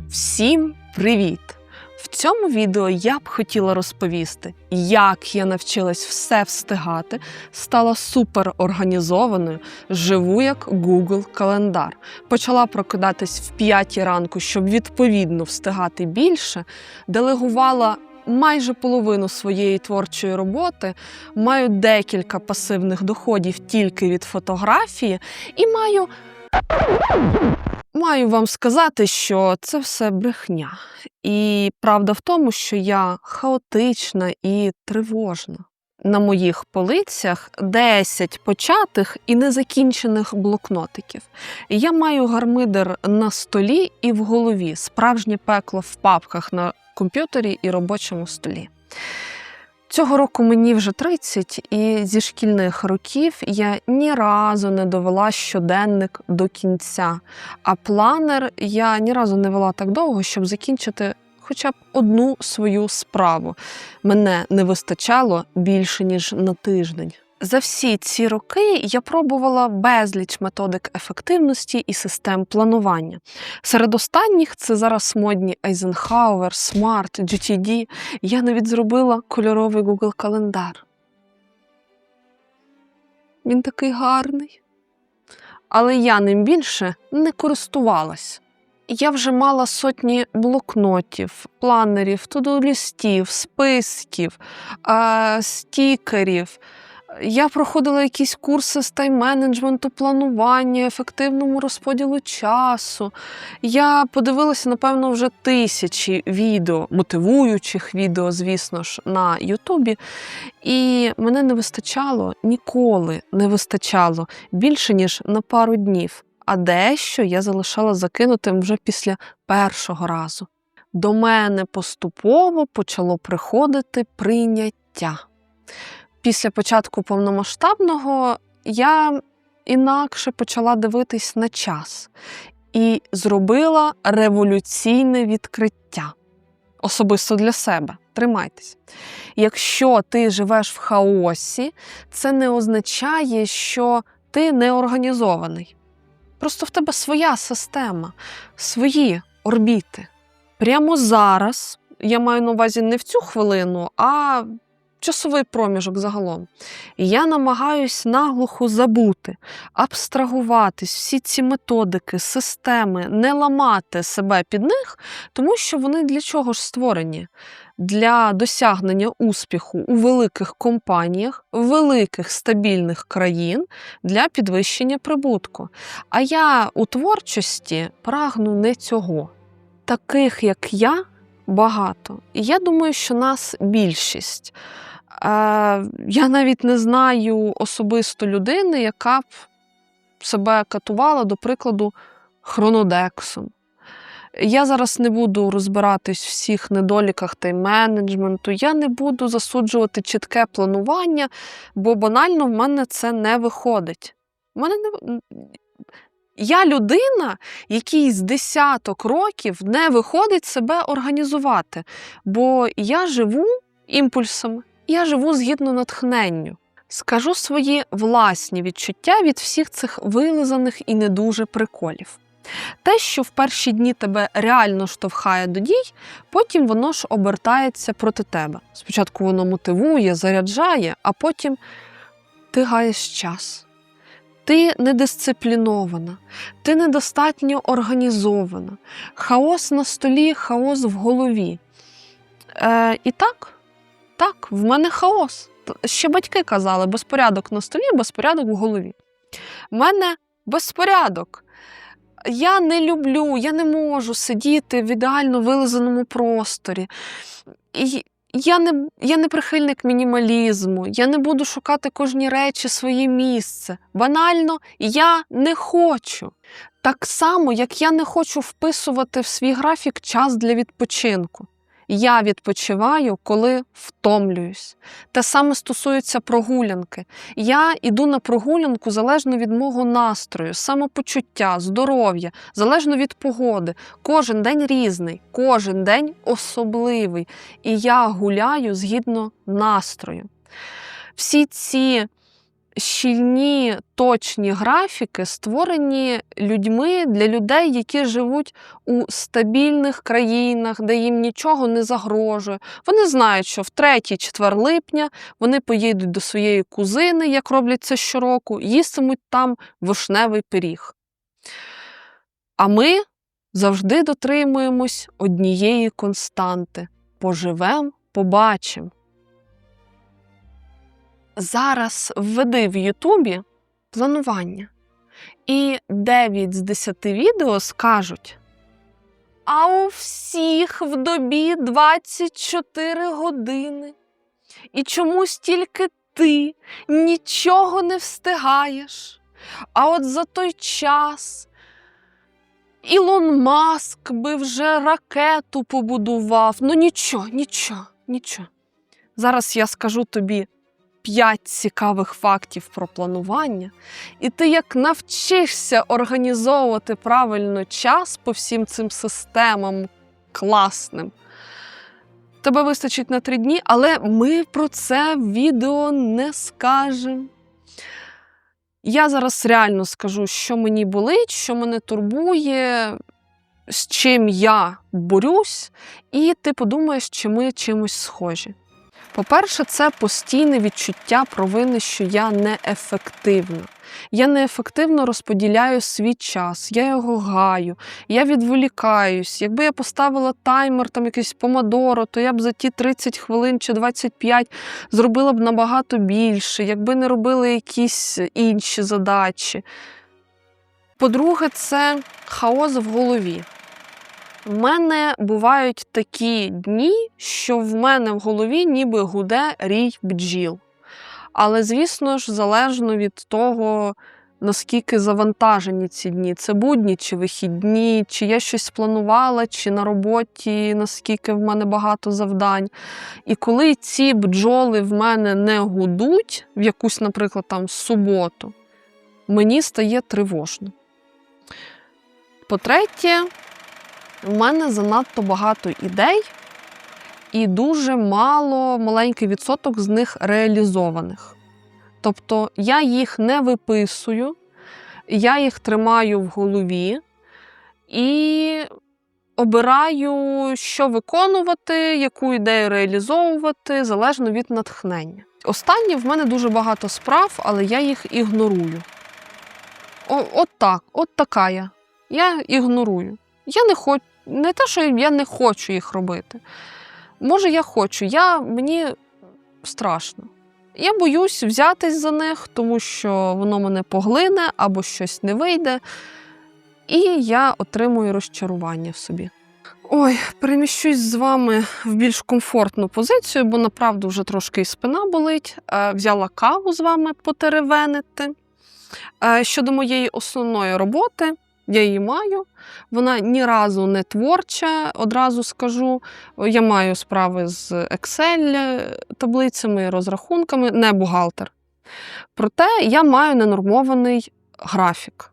Всім привіт! В цьому відео я б хотіла розповісти, як я навчилась все встигати, стала суперорганізованою, живу як Google календар. Почала прокидатись в 5 ранку, щоб відповідно встигати більше, делегувала майже половину своєї творчої роботи, маю декілька пасивних доходів тільки від фотографії, і маю. Маю вам сказати, що це все брехня. І правда в тому, що я хаотична і тривожна. На моїх полицях 10 початих і незакінчених блокнотиків. Я маю гармидер на столі і в голові, справжнє пекло в папках на комп'ютері і робочому столі. Цього року мені вже 30, і зі шкільних років я ні разу не довела щоденник до кінця. А планер я ні разу не вела так довго, щоб закінчити хоча б одну свою справу. Мене не вистачало більше ніж на тиждень. За всі ці роки я пробувала безліч методик ефективності і систем планування. Серед останніх це зараз модні Eisenhower, Smart, GTD. Я навіть зробила кольоровий Google календар. Він такий гарний. Але я ним більше не користувалась. Я вже мала сотні блокнотів, планерів, тудолістів, списків, стікерів. Я проходила якісь курси з тайм-менеджменту, планування, ефективному розподілу часу. Я подивилася, напевно, вже тисячі відео, мотивуючих відео, звісно ж, на Ютубі. І мене не вистачало ніколи не вистачало більше, ніж на пару днів. А дещо я залишала закинутим вже після першого разу. До мене поступово почало приходити прийняття після початку повномасштабного я інакше почала дивитись на час і зробила революційне відкриття. Особисто для себе. Тримайтесь. Якщо ти живеш в хаосі, це не означає, що ти не організований. Просто в тебе своя система, свої орбіти. Прямо зараз я маю на увазі не в цю хвилину, а часовий проміжок загалом. Я намагаюсь наглухо забути, абстрагуватись, всі ці методики, системи, не ламати себе під них, тому що вони для чого ж створені? Для досягнення успіху у великих компаніях, великих стабільних країн для підвищення прибутку. А я у творчості прагну не цього. Таких, як я, багато. І я думаю, що нас більшість. Я навіть не знаю особисто людини, яка б себе катувала, до прикладу, хронодексом. Я зараз не буду розбиратись в всіх недоліках тайм-менеджменту, я не буду засуджувати чітке планування, бо банально в мене це не виходить. В мене не... Я людина, якій з десяток років не виходить себе організувати, бо я живу імпульсами. Я живу згідно натхненню. Скажу свої власні відчуття від всіх цих вилизаних і не дуже приколів. Те, що в перші дні тебе реально штовхає до дій, потім воно ж обертається проти тебе. Спочатку воно мотивує, заряджає, а потім ти гаєш час. Ти недисциплінована, ти недостатньо організована, хаос на столі, хаос в голові. Е, І так. Так, в мене хаос. Ще батьки казали, безпорядок на столі, безпорядок в голові. В мене безпорядок. Я не люблю, я не можу сидіти в ідеально вилизаному просторі. І я не я не прихильник мінімалізму, я не буду шукати кожні речі своє місце. Банально, я не хочу. Так само, як я не хочу вписувати в свій графік час для відпочинку. Я відпочиваю, коли втомлююсь. Те саме стосується прогулянки. Я йду на прогулянку залежно від мого настрою, самопочуття, здоров'я, залежно від погоди. Кожен день різний, кожен день особливий. І я гуляю згідно настрою. Всі ці щільні точні графіки створені людьми для людей, які живуть у стабільних країнах, де їм нічого не загрожує. Вони знають, що в 3-4 липня вони поїдуть до своєї кузини, як роблять це щороку, їстимуть там вишневий пиріг. А ми завжди дотримуємось однієї константи: поживем, побачимо. Зараз введи в Ютубі планування. І 9 з 10 відео скажуть: А у всіх в добі 24 години. І чомусь тільки ти нічого не встигаєш. А от за той час Ілон Маск би вже ракету побудував. Ну нічого, нічого, нічого. Зараз я скажу тобі п'ять цікавих фактів про планування, і ти як навчишся організовувати правильно час по всім цим системам класним. Тебе вистачить на три дні, але ми про це в відео не скажемо. Я зараз реально скажу, що мені болить, що мене турбує, з чим я борюсь, і ти подумаєш, чи ми чимось схожі. По-перше, це постійне відчуття провини, що я неефективна. Я неефективно розподіляю свій час, я його гаю, я відволікаюсь. Якби я поставила таймер, там якийсь помодоро, то я б за ті 30 хвилин чи 25 зробила б набагато більше, якби не робила якісь інші задачі. По-друге, це хаос в голові. В мене бувають такі дні, що в мене в голові ніби гуде рій бджіл. Але, звісно ж, залежно від того, наскільки завантажені ці дні. Це будні чи вихідні, чи я щось спланувала, чи на роботі, наскільки в мене багато завдань. І коли ці бджоли в мене не гудуть в якусь, наприклад, там суботу, мені стає тривожно. По-третє, в мене занадто багато ідей, і дуже мало маленький відсоток з них реалізованих. Тобто я їх не виписую, я їх тримаю в голові і обираю, що виконувати, яку ідею реалізовувати, залежно від натхнення. Останнє в мене дуже багато справ, але я їх ігнорую. О, От так, от така я. Я ігнорую. Я не хочу, не те, що я не хочу їх робити. Може, я хочу, я, мені страшно. Я боюсь взятись за них, тому що воно мене поглине або щось не вийде, і я отримую розчарування в собі. Ой, переміщусь з вами в більш комфортну позицію, бо направду вже трошки і спина болить. Е, Взяла каву з вами потеревенити. Е, Щодо моєї основної роботи, я її маю. Вона ні разу не творча, одразу скажу. Я маю справи з Excel, таблицями, розрахунками, не бухгалтер. Проте я маю ненормований графік.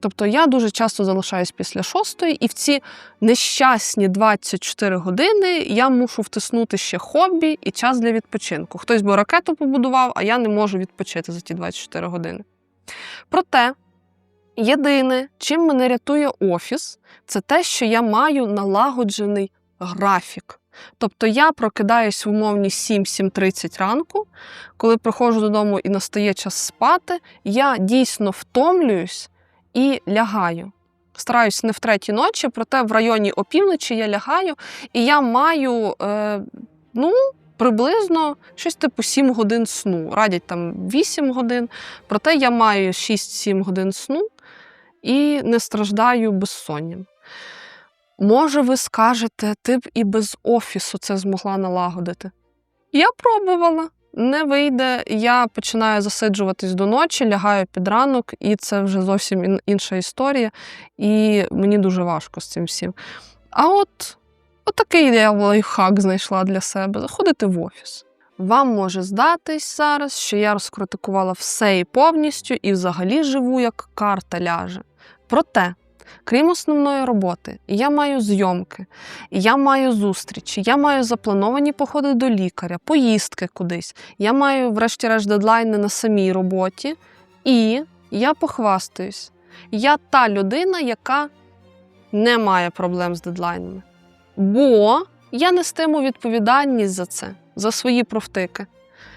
Тобто я дуже часто залишаюсь після шостої, і в ці нещасні 24 години я мушу втиснути ще хобі і час для відпочинку. Хтось би ракету побудував, а я не можу відпочити за ті 24 години. Проте Єдине, чим мене рятує офіс, це те, що я маю налагоджений графік. Тобто я прокидаюсь в умовні 7-7.30 ранку, коли приходжу додому і настає час спати, я дійсно втомлююсь і лягаю. Стараюсь не в третій ночі, проте в районі опівночі я лягаю, і я маю е, ну, приблизно щось типу 7 годин сну. Радять там 8 годин, проте я маю 6-7 годин сну і не страждаю безсонням. Може, ви скажете, ти б і без офісу це змогла налагодити. Я пробувала, не вийде. Я починаю засиджуватись до ночі, лягаю під ранок, і це вже зовсім інша історія, і мені дуже важко з цим всім. А от, от такий я лайфхак знайшла для себе: заходити в офіс. Вам може здатись зараз, що я розкритикувала все і повністю, і взагалі живу, як карта ляже. Проте Крім основної роботи, я маю зйомки, я маю зустрічі, я маю заплановані походи до лікаря, поїздки кудись. Я маю, врешті-решт, дедлайни на самій роботі. І я похвастаюсь. Я та людина, яка не має проблем з дедлайнами. Бо я нестиму відповідальність за це, за свої провтики.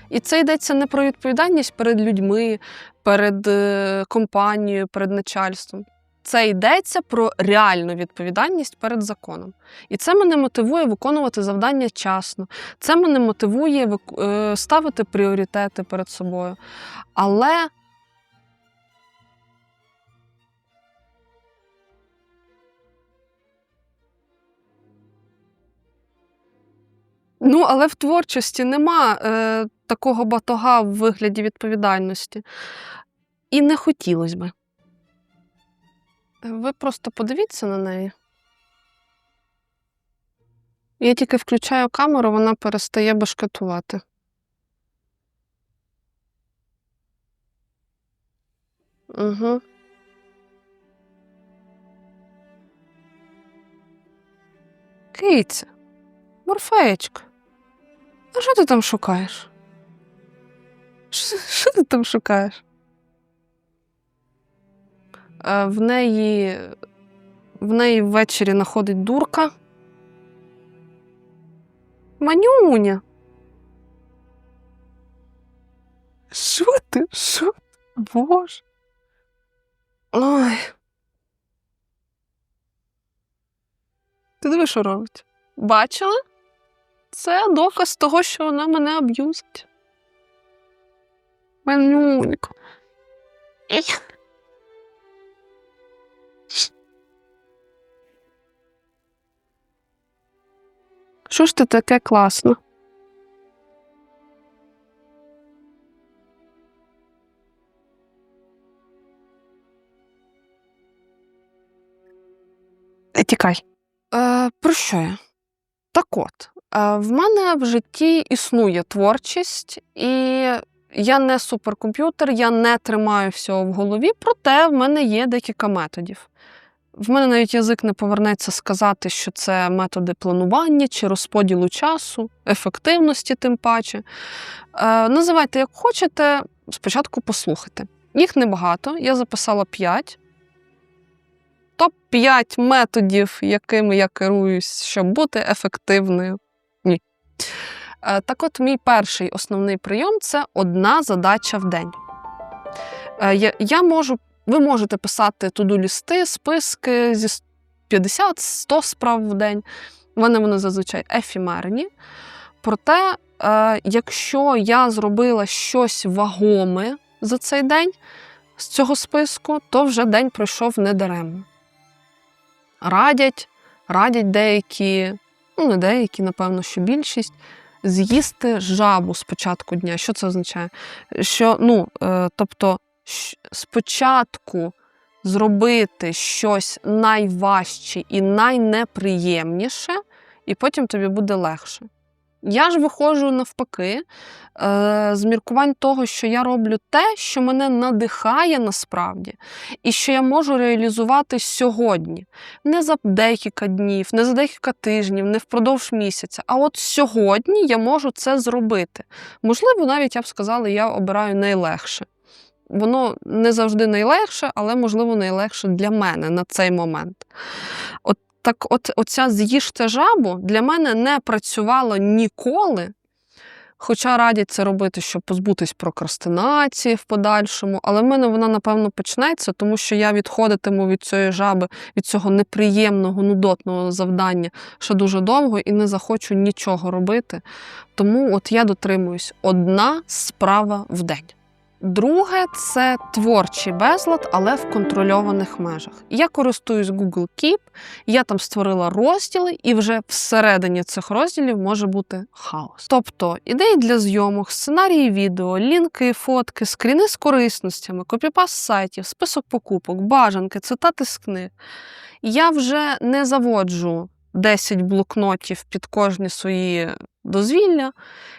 І це йдеться не про відповідальність перед людьми, перед е, компанією, перед начальством. Це йдеться про реальну відповідальність перед законом. І це мене мотивує виконувати завдання часно. Це мене мотивує е, ставити пріоритети перед собою. Але Ну, але в творчості нема е, такого батога в вигляді відповідальності. І не хотілося би. Ви просто подивіться на неї. Я тільки включаю камеру, вона перестає башкетувати. Угу. Киця, морфеєчка. А що ти там шукаєш? Що ти там шукаєш? В неї в неї ввечері знаходить дурка. Манюня. Що ти? Що? Боже. Ой. Ти диви, що робить? Бачила? Це доказ того, що вона мене аб'юзить. Манюнько. Що ж ти таке класно? Е, Тікай. Е, про що я? Так от, е, в мене в житті існує творчість, і я не суперкомп'ютер, я не тримаю всього в голові, проте в мене є декілька методів. В мене навіть язик не повернеться сказати, що це методи планування чи розподілу часу, ефективності, тим паче. Е, називайте як хочете, спочатку послухайте. Їх небагато, я записала 5. Топ-5 методів, якими я керуюсь, щоб бути ефективною. Ні. Е, так от, мій перший основний прийом це одна задача в день. Е, я, можу ви можете писати туду-лісти, списки зі 50-100 справ в день. Вони вони зазвичай ефімерні. Проте, е, якщо я зробила щось вагоме за цей день з цього списку, то вже день пройшов недаремно. Радять, радять деякі, ну не деякі, напевно, що більшість, з'їсти жабу з початку дня. Що це означає? Що, ну, е, тобто, спочатку зробити щось найважче і найнеприємніше, і потім тобі буде легше. Я ж виходжу навпаки е, з міркувань того, що я роблю те, що мене надихає насправді, і що я можу реалізувати сьогодні. Не за декілька днів, не за декілька тижнів, не впродовж місяця. А от сьогодні я можу це зробити. Можливо, навіть я б сказала, я обираю найлегше. Воно не завжди найлегше, але, можливо, найлегше для мене на цей момент. От так, от оця з'їжте жабу для мене не працювала ніколи. Хоча радять це робити, щоб позбутись прокрастинації в подальшому, але в мене вона, напевно, почнеться, тому що я відходитиму від цієї жаби, від цього неприємного, нудотного завдання ще дуже довго і не захочу нічого робити. Тому от я дотримуюсь одна справа в день. Друге це творчий безлад, але в контрольованих межах. Я користуюсь Google Keep, я там створила розділи, і вже всередині цих розділів може бути хаос. Тобто ідеї для зйомок, сценарії відео, лінки, фотки, скріни з корисностями, копіпаст сайтів, список покупок, бажанки, цитати з книг. Я вже не заводжу 10 блокнотів під кожні свої дозвілля.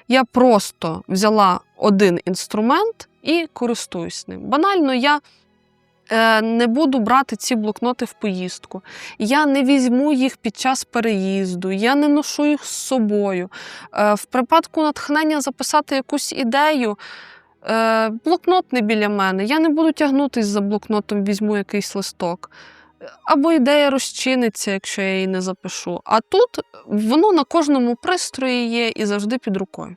Я просто взяла один інструмент і користуюсь ним. Банально, я е, не буду брати ці блокноти в поїздку. Я не візьму їх під час переїзду, я не ношу їх з собою. Е, в припадку натхнення записати якусь ідею. Е, блокнот не біля мене. Я не буду тягнутись за блокнотом, візьму якийсь листок. Або ідея розчиниться, якщо я її не запишу. А тут воно на кожному пристрої є і завжди під рукою.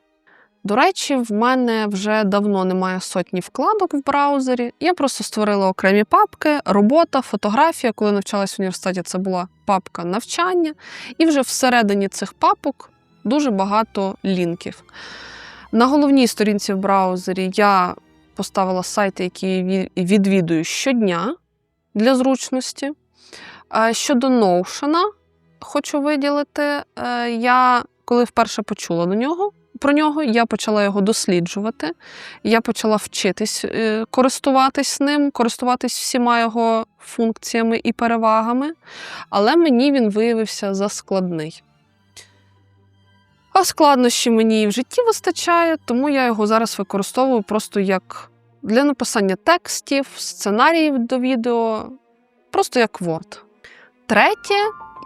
До речі, в мене вже давно немає сотні вкладок в браузері. Я просто створила окремі папки, робота, фотографія. Коли навчалась в університеті, це була папка навчання, і вже всередині цих папок дуже багато лінків. На головній сторінці в браузері я поставила сайти, які ві- відвідую щодня для зручності. Щодо Notion, хочу виділити, е, я коли вперше почула до нього. Про нього я почала його досліджувати. Я почала вчитись е, користуватись ним, користуватись всіма його функціями і перевагами, але мені він виявився заскладний. А складнощі мені і в житті вистачає, тому я його зараз використовую просто як для написання текстів, сценаріїв до відео, просто як Word. Третє,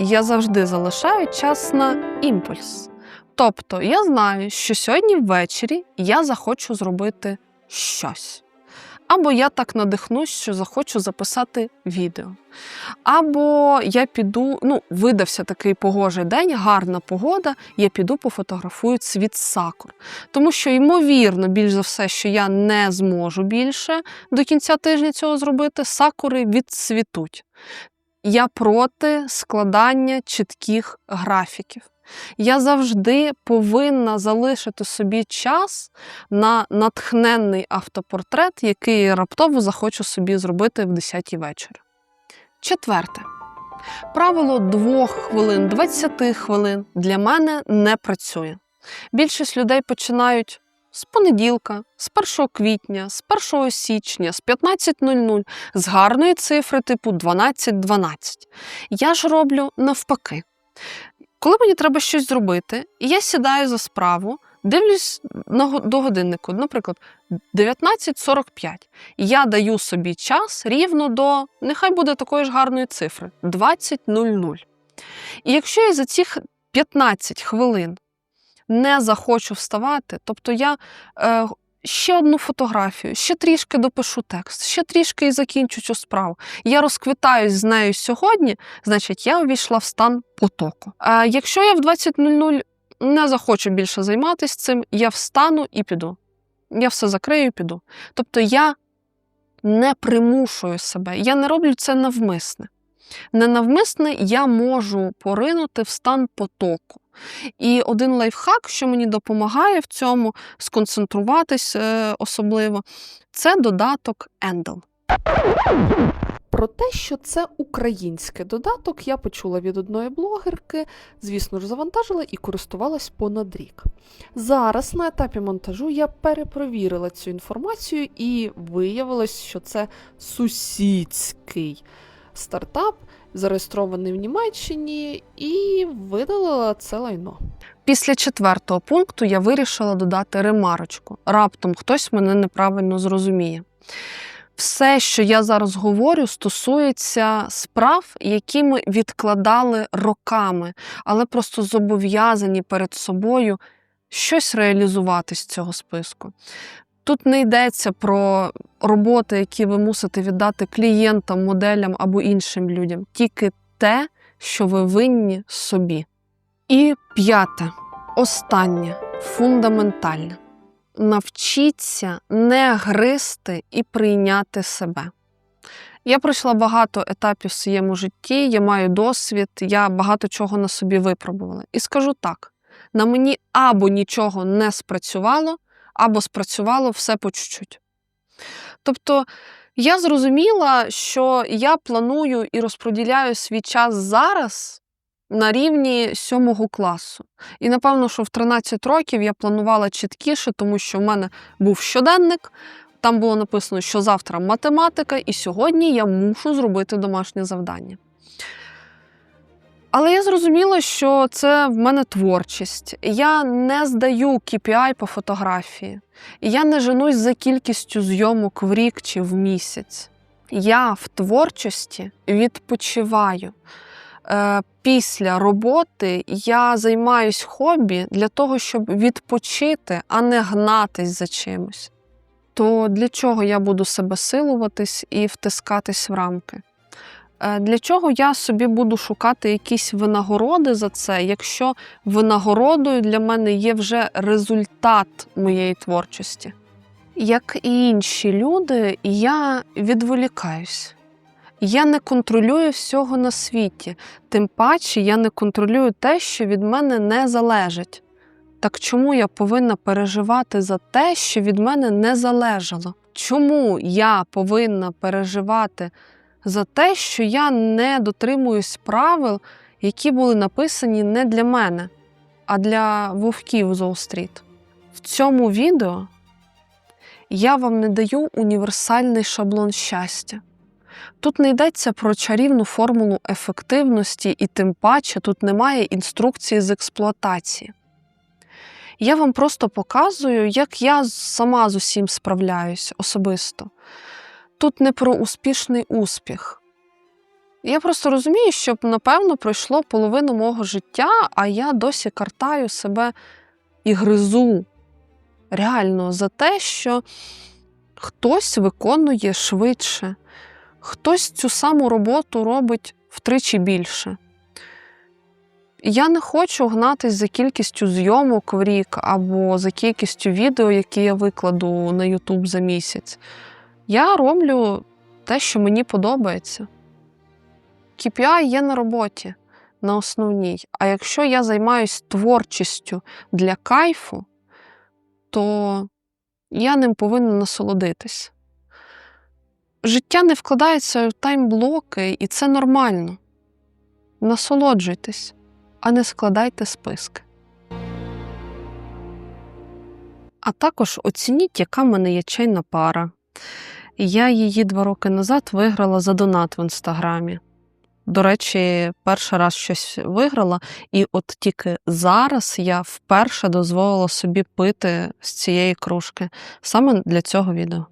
я завжди залишаю час на імпульс. Тобто я знаю, що сьогодні ввечері я захочу зробити щось. Або я так надихнусь, що захочу записати відео. Або я піду, ну, видався такий погожий день, гарна погода, я піду пофотографую цвіт сакур. Тому що, ймовірно, більш за все, що я не зможу більше до кінця тижня цього зробити, сакури відцвітуть. Я проти складання чітких графіків. Я завжди повинна залишити собі час на натхненний автопортрет, який раптово захочу собі зробити в 10-й вечора. Четверте. Правило 2 хвилин, 20 хвилин для мене не працює. Більшість людей починають з понеділка, з 1 квітня, з 1 січня, з 15.00, з гарної цифри типу 12.12. Я ж роблю навпаки. Коли мені треба щось зробити, я сідаю за справу, дивлюсь до годиннику, наприклад, 19.45. Я даю собі час рівно до, нехай буде такої ж гарної цифри 20.00. І якщо я за цих 15 хвилин не захочу вставати, тобто я е, ще одну фотографію, ще трішки допишу текст, ще трішки і закінчу цю справу. Я розквитаюсь з нею сьогодні, значить, я увійшла в стан потоку. А якщо я в 20.00 не захочу більше займатися цим, я встану і піду. Я все закрию і піду. Тобто я не примушую себе, я не роблю це навмисне. Ненавмисне я можу поринути в стан потоку. І один лайфхак, що мені допомагає в цьому сконцентруватись е, особливо, це додаток Endel. Про те, що це український додаток, я почула від одної блогерки, звісно ж, завантажила і користувалась понад рік. Зараз на етапі монтажу я перепровірила цю інформацію і виявилось, що це сусідський стартап, зареєстрований в Німеччині, і видалила це лайно. Після четвертого пункту я вирішила додати ремарочку. Раптом хтось мене неправильно зрозуміє. Все, що я зараз говорю, стосується справ, які ми відкладали роками, але просто зобов'язані перед собою щось реалізувати з цього списку. Тут не йдеться про роботи, які ви мусите віддати клієнтам, моделям або іншим людям, тільки те, що ви винні собі. І п'яте, останнє, фундаментальне. Навчіться не гризти і прийняти себе. Я пройшла багато етапів в своєму житті, я маю досвід, я багато чого на собі випробувала. І скажу так: на мені або нічого не спрацювало, або спрацювало все по чуть-чуть. Тобто я зрозуміла, що я планую і розподіляю свій час зараз на рівні сьомого класу. І напевно, що в 13 років я планувала чіткіше, тому що в мене був щоденник. Там було написано, що завтра математика, і сьогодні я мушу зробити домашнє завдання. Але я зрозуміла, що це в мене творчість. Я не здаю KPI по фотографії. Я не женусь за кількістю зйомок в рік чи в місяць. Я в творчості відпочиваю. Е, Після роботи я займаюсь хобі для того, щоб відпочити, а не гнатись за чимось. То для чого я буду себе силуватись і втискатись в рамки? Е, Для чого я собі буду шукати якісь винагороди за це, якщо винагородою для мене є вже результат моєї творчості? Як і інші люди, я відволікаюсь. Я не контролюю всього на світі, тим паче я не контролюю те, що від мене не залежить. Так чому я повинна переживати за те, що від мене не залежало? Чому я повинна переживати за те, що я не дотримуюсь правил, які були написані не для мене, а для вовків з Уолл-стріт? В цьому відео я вам не даю універсальний шаблон щастя. Тут не йдеться про чарівну формулу ефективності, і тим паче тут немає інструкції з експлуатації. Я вам просто показую, як я сама з усім справляюсь особисто. Тут не про успішний успіх. Я просто розумію, що, напевно, пройшло половину мого життя, а я досі картаю себе і гризу реально за те, що хтось виконує швидше, хтось цю саму роботу робить втричі більше. Я не хочу гнатись за кількістю зйомок в рік або за кількістю відео, які я викладу на YouTube за місяць. Я роблю те, що мені подобається. KPI є на роботі, на основній. А якщо я займаюсь творчістю для кайфу, то я ним повинна насолодитись. Життя не вкладається в таймблоки, і це нормально. Насолоджуйтесь, а не складайте списки. А також оцініть, яка в мене є чайна пара. Я її два роки назад виграла за донат в інстаграмі. До речі, перший раз щось виграла, і от тільки зараз я вперше дозволила собі пити з цієї кружки саме для цього відео.